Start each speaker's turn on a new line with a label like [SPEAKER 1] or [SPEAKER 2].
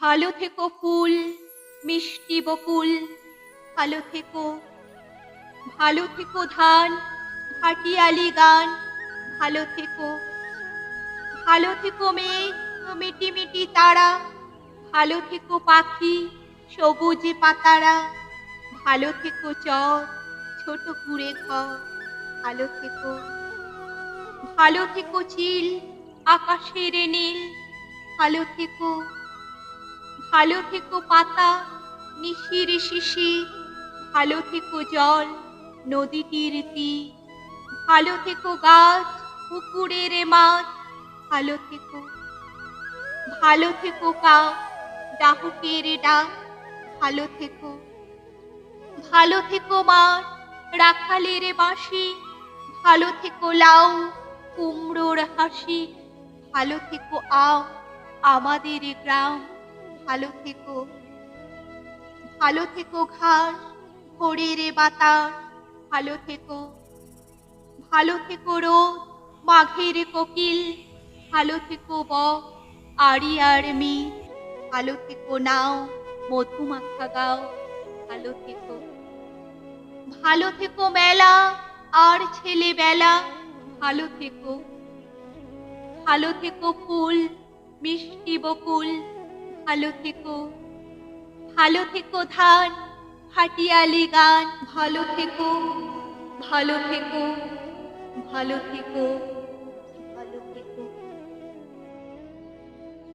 [SPEAKER 1] ভালো থেকো ফুল, মিষ্টি বকুল। ভালো থেকো ভালো থেকো ধান, ভাটিয়ালি গান। ভালো থেকো ভালো থেকো মিটি মিটি তারা। ভালো থেকো পাখি, সবুজ পাতারা। ভালো থেকো চর, ছোট কুড়ে ঘর। ভালো থেকো ভালো থেকো চিল আকাশের নীল। ভালো থেকো ভালো থেকো পাতা নিশির শিশি ভালো থেকো জল নদীটির তীর ভালো থেকো গাছ, পুকুরের মাছ ভালো থেকো। ভালো থেকো কা ডাহুকের ডাক। ভালো থেকো। ভালো থেকো মার রাখালের বাঁশি। ভালো থেকো লাউ, কুমড়োর হাসি। ভালো থেকো আম, আমাদের গ্রাম। ভালো থেকো। ভালো থেকো ঘাস, ভোরের বাতাস। ভালো থেকো। ভালো থেকো রোদ মাঘের কোকিল। ভালো থেকো ব আড়ি আর মি ভালো থেকো নাও, মধুমাখা গাও। ভালো থেকো। ভালো থেকো মেলা, আর ছেলেবেলা। ভালো থেকো। ভালো থেকো ফুল, মিষ্টি বকুল। ভালো থেকো। ভালো থেকো ধান হাটিয়ালি গান ভালো থেকো ভালো থেকো ভালো থেকো।